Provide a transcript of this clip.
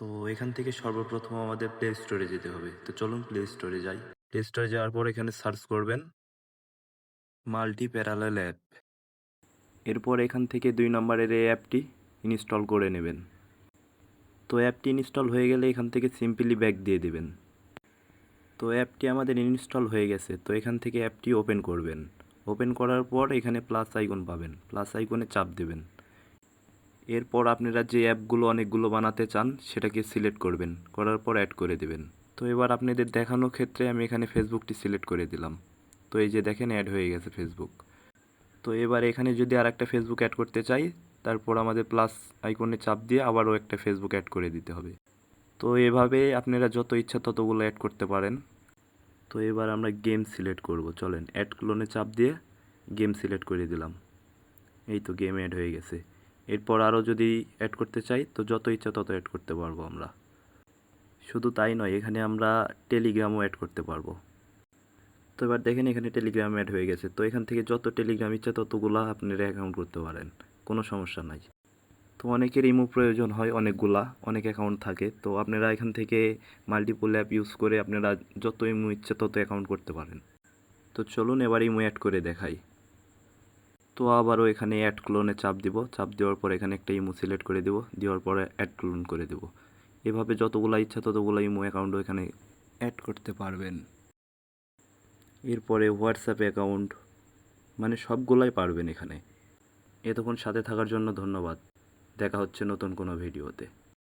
তো এখান থেকে সর্বপ্রথম আমাদের প্লে স্টোরে যেতে হবে। তো চলুন প্লে স্টোরে যাই। প্লে স্টোরে যাওয়ার পর এখানে সার্চ করবেন মাল্টি প্যারালাল অ্যাপ এরপর এখান থেকে দুই নম্বরের এই অ্যাপটি ইনস্টল করে নেবেন। তো অ্যাপটি ইনস্টল হয়ে গেলে এখান থেকে সিম্পলি ব্যাক দিয়ে দেবেন। তো অ্যাপটি আমাদের ইনস্টল হয়ে গেছে। তো এখান থেকে অ্যাপটি ওপেন করবেন। ওপেন করার পর এখানে প্লাস আইকন পাবেন। প্লাস আইকনে চাপ দেবেন। এরপর আপনারা যে অ্যাপগুলো অনেকগুলো বানাতে চান, সেটাকে সিলেক্ট করবেন। করার পর অ্যাড করে দেবেন। তো এবার আপনাদের দেখানোর ক্ষেত্রে আমি এখানে ফেসবুকটি সিলেক্ট করে দিলাম। তো এই যে দেখেন অ্যাড হয়ে গেছে ফেসবুক তো এবার এখানে যদি আর একটা ফেসবুক অ্যাড করতে চাই, তারপর আমাদের প্লাস আইকনে চাপ দিয়ে আবারও একটা ফেসবুক অ্যাড করে দিতে হবে। তো এভাবে আপনারা যত ইচ্ছা ততগুলো অ্যাড করতে পারেন। তো এবার আমরা গেম সিলেক্ট করব। চলেন অ্যাড ক্লোনে চাপ দিয়ে গেম সিলেক্ট করে দিলাম। এই তো গেম অ্যাড হয়ে গেছে। এরপর আরও যদি অ্যাড করতে চাই, তো যত ইচ্ছা তত অ্যাড করতে পারব আমরা। শুধু তাই নয়, এখানে আমরা টেলিগ্রামও অ্যাড করতে পারব। তো এবার দেখেন এখানে টেলিগ্রাম অ্যাড হয়ে গেছে। তো এখান থেকে যত টেলিগ্রাম ইচ্ছা ততগুলা আপনারা অ্যাকাউন্ট করতে পারেন। কোনো সমস্যা নাই। তো অনেকের ইমো প্রয়োজন হয় অনেকগুলা, অনেক অ্যাকাউন্ট থাকে। তো আপনারা এখান থেকে মাল্টিপল অ্যাপ ইউজ করে আপনারা যত ইমো ইচ্ছে তত অ্যাকাউন্ট করতে পারেন। তো চলুন এবার ইমো অ্যাড করে দেখাই। তো আবারও এখানে অ্যাড ক্লোনে চাপ দিব। চাপ দেওয়ার পর এখানে একটা ইমো সিলেক্ট করে দেবো। দেওয়ার পরে অ্যাড ক্লোন করে দেব। এভাবে যতগুলো ইচ্ছা ততগুলো ইমো অ্যাকাউন্টও এখানে অ্যাড করতে পারবেন। এরপরে হোয়াটসঅ্যাপ অ্যাকাউন্ট মানে সবগুলাই পারবেন এখানে। এতক্ষণ সাথে থাকার জন্য ধন্যবাদ। দেখা হচ্ছে নতুন কোনো ভিডিওতে।